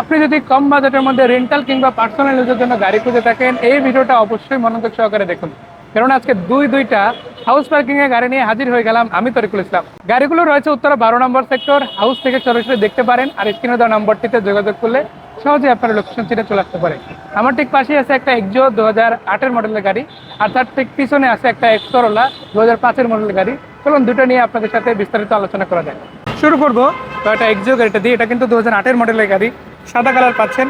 আপনি যদি কম বাজেটের মধ্যে রেন্টাল কিংবা পার্সোনাল ইউজের জন্য গাড়ি খুঁজে থাকেন, এই ভিডিওটা অবশ্যই মনোযোগ সহকারে দেখুন। কারণ আজকে দুই দুইটা হাউস পার্কিং এ গাড়ি নিয়ে হাজির হয়ে গেলাম আমি তরিকুল ইসলাম। গাড়িগুলো রয়েছে উত্তরা বারো নম্বর সেক্টর হাউস থেকে সরাসরি দেখতে পারেন আর স্ক্রিনে দেওয়া নম্বরটিতে যোগাযোগ করলে সহজে আপনার লোকেশন চিনে চলে আসতে পারে। আমার ঠিক পাশেই আছে একটা এক্সো দু হাজার আটের মডেলের গাড়ি আর তার ঠিক পিছনে আছে একটা এক্সরোলা দু হাজার পাঁচের মডেলের গাড়ি। চলুন দুটো নিয়ে আপনাদের সাথে বিস্তারিত আলোচনা করা যায় শুরু করব। তো একটা এক্সিও গাড়িটা দিয়ে, এটা কিন্তু দু হাজার আটের মডেলের গাড়ি। সাদা কালার পাচ্ছেন।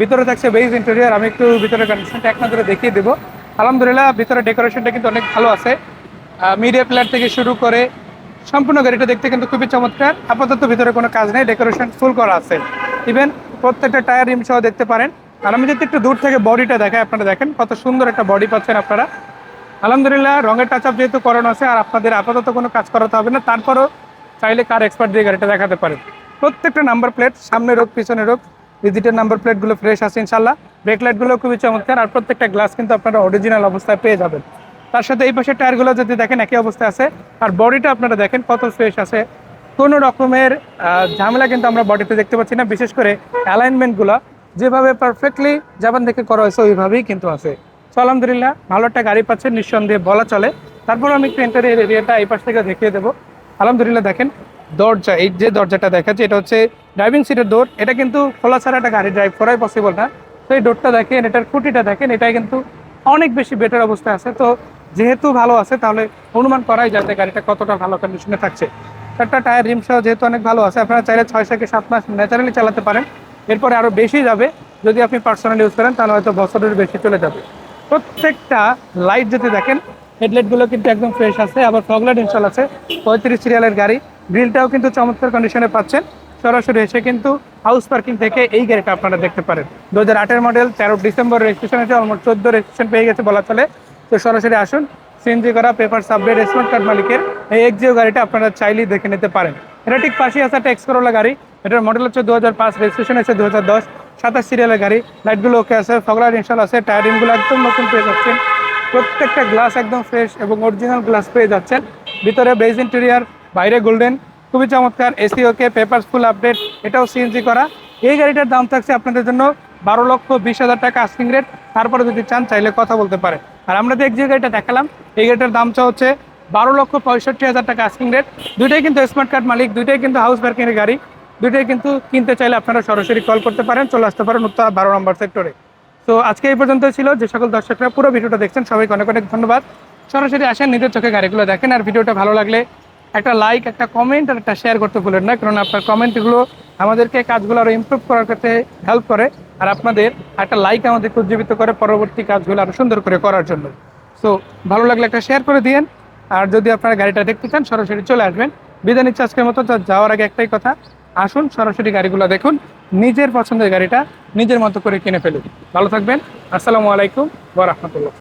ভিতরে থাকছে বেজ ইন্টেরিয়ার আমি একটু ভিতরে কন্ডিশনটা এক নজরে দেখিয়ে দেবো। আলহামদুলিল্লাহ, ভিতরে ডেকোরেশনটা কিন্তু অনেক ভালো আছে। মিডিয়া প্লেয়ার থেকে শুরু করে সম্পূর্ণ গাড়িটা দেখতে কিন্তু খুবই চমৎকার। আপাতত ভিতরে কোনো কাজ নেই ডেকোরেশন ফুল করা আছে। ইভেন প্রত্যেকটা টায়ার রিম সহ দেখতে পারেন। আর আমি যদি একটু দূর থেকে বডিটা দেখাই, আপনারা দেখেন কত সুন্দর একটা বডি পাচ্ছেন আপনারা। আলহামদুলিল্লাহ, রঙের টাচ আপ যেহেতু করানো আছে, আর আপনাদের আপাতত কোনো কাজ করাতে হবে না। তারপরও চাইলে কার এক্সপার্ট দিয়ে গাড়িটা দেখাতে পারেন। প্রত্যেকটা নাম্বার প্লেট সামনে রোগ পিছনে রোগ ডিজিটাল নাম্বার প্লেটগুলো ফ্রেশ আছে ইনশাল্লাহ ব্রেক লাইটগুলো খুবই চমৎকার আর প্রত্যেকটা গ্লাস কিন্তু আপনারা অরিজিনাল অবস্থায় পেয়ে যাবেন। তার সাথে এই পাশের টায়ারগুলো যদি দেখেন, একই অবস্থায় আছে। আর বডিটা আপনারা দেখেন কত ফ্রেশ আছে। কোনো রকমের ঝামেলা কিন্তু আমরা বডিতে দেখতে পাচ্ছি না। বিশেষ করে অ্যালাইনমেন্টগুলো যেভাবে পারফেক্টলি জাপান থেকে করা হয়েছে, ওইভাবেই কিন্তু আছে। তো আলহামদুলিল্লাহ, ভালো একটা গাড়ি পাচ্ছেন, নিঃসন্দেহে বলা চলে। তারপর আমি একটু ইন্টারিয়ার এরিয়াটা এই পাশ থেকে দেখিয়ে দেবো। আলহামদুলিল্লাহ দেখেন দরজা, এই যে দরজাটা দেখাচ্ছে, এটা হচ্ছে ড্রাইভিং সিটের ডোর এটা কিন্তু খোলা ছাড়া একটা গাড়ি ড্রাইভ করাই পসিবল না। তো এই ডোরটা দেখেন, এটার খুঁটিটা দেখেন এটা কিন্তু অনেক বেশি বেটার অবস্থায় আছে। তো যেহেতু ভালো আছে, তাহলে অনুমান করাই যায় যে গাড়িটা কতটা ভালো কন্ডিশনে থাকছে। একটা টায়ার রিম সহ যেহেতু অনেক ভালো আছে, আপনারা চাইলে ছয় থেকে সাত মাস ন্যাচারালি চালাতে পারেন। এরপরে আরও বেশি যাবে, যদি আপনি পার্সোনালি ইউজ করেন, তাহলে হয়তো বছরের বেশি চলে যাবে। প্রত্যেকটা লাইট যদি দেখেন হেডলাইটগুলো কিন্তু একদম ফ্রেশ আছে, আবার ফগলাইট ইনস্টল আছে, পঁয়ত্রিশ সিরিয়ালের গাড়ি। গ্রিলটাও কিন্তু চমৎকার কন্ডিশনে পাচ্ছেন। সরাসরি এসে কিন্তু হাউস পার্কিং থেকে এই গাড়িটা আপনারা দেখতে পারেন। দু হাজার আটের মডেল তেরো ডিসেম্বর রেজিস্ট্রেশন আছে অলমোস্ট চোদ্দ রেজিস্ট্রেশন পেয়ে গেছে বলা চলে। তো সরাসরি আসুন সিএনজি করা পেপার সাবডেট স্মার্ট কার্ড মালিকের এই এক্সিও গাড়িটা আপনারা চাইলেই দেখে নিতে পারেন। এটা ঠিক পাশেই আছে একটা এক্সকরোলা গাড়ি। এটার মডেল হচ্ছে দু হাজার পাঁচ রেজিস্ট্রেশন আছে দু হাজার দশ। সাতাশ সিরিয়ালের গাড়ি লাইটগুলো ওকে আছে, ফগলার ইনস্টল আছে টায়ারিংগুলো একদম নতুন পেয়ে যাচ্ছেন। প্রত্যেকটা গ্লাস একদম ফ্রেশ এবং অরিজিনাল গ্লাস পেয়ে যাচ্ছেন। ভিতরে বেজ ইন্টেরিয়ার বাইরে গোল্ডেন খুবই চমৎকার AC okay papers full update এটাও সিএনজি করা। এই গাড়িটার দাম থাকছে আপনাদের জন্য বারো লক্ষ বিশ হাজার টাকা আস্কিং রেট তারপরে যদি চান, চাইলে কথা বলতে পারে আর আমরা দেখ যে গাড়িটা দেখালাম, এই গাড়িটার দামটা হচ্ছে বারো লক্ষ পঁয়ষট্টি হাজার টাকা আস্কিং রেট দুইটাই কিন্তু স্মার্ট কার্ড মালিক, দুইটাই কিন্তু হাউস পার্কিংয়ের গাড়ি। দুইটাই কিন্তু কিনতে চাইলে আপনারা সরাসরি কল করতে পারেন। চলে আসতে পারেন উত্তর বারো নম্বর সেক্টরে তো আজকে এই পর্যন্ত ছিল। যে সকল দর্শকরা পুরো ভিডিওটা দেখছেন, সবাইকে অনেক অনেক ধন্যবাদ। সরাসরি আসেন, নিজের চোখে গাড়িগুলো দেখেন। আর ভিডিওটা ভালো লাগলে একটা লাইক একটা কমেন্ট আর একটা শেয়ার করতে ভুলেন না কারণ আপনার কমেন্টগুলো আমাদেরকে কাজগুলো আরও ইমপ্রুভ করার ক্ষেত্রে হেল্প করে, আর আপনাদের একটা লাইক আমাদেরকে উজ্জীবিত করে পরবর্তী কাজগুলো আরও সুন্দর করে করার জন্য। সো ভালো লাগলে একটা শেয়ার করে দিয়েন, আর যদি আপনারা গাড়িটা দেখতে চান, সরাসরি চলে আসবেন। বিদায় নিচ্ছে আজকের মতো যাওয়ার আগে একটাই কথা, আসুন, সরাসরি গাড়িগুলো দেখুন, নিজের পছন্দের গাড়িটা নিজের মতো করে কিনে ফেলুন। ভালো থাকবেন, আসসালামু আলাইকুম ওয়া রাহমাতুল্লাহ।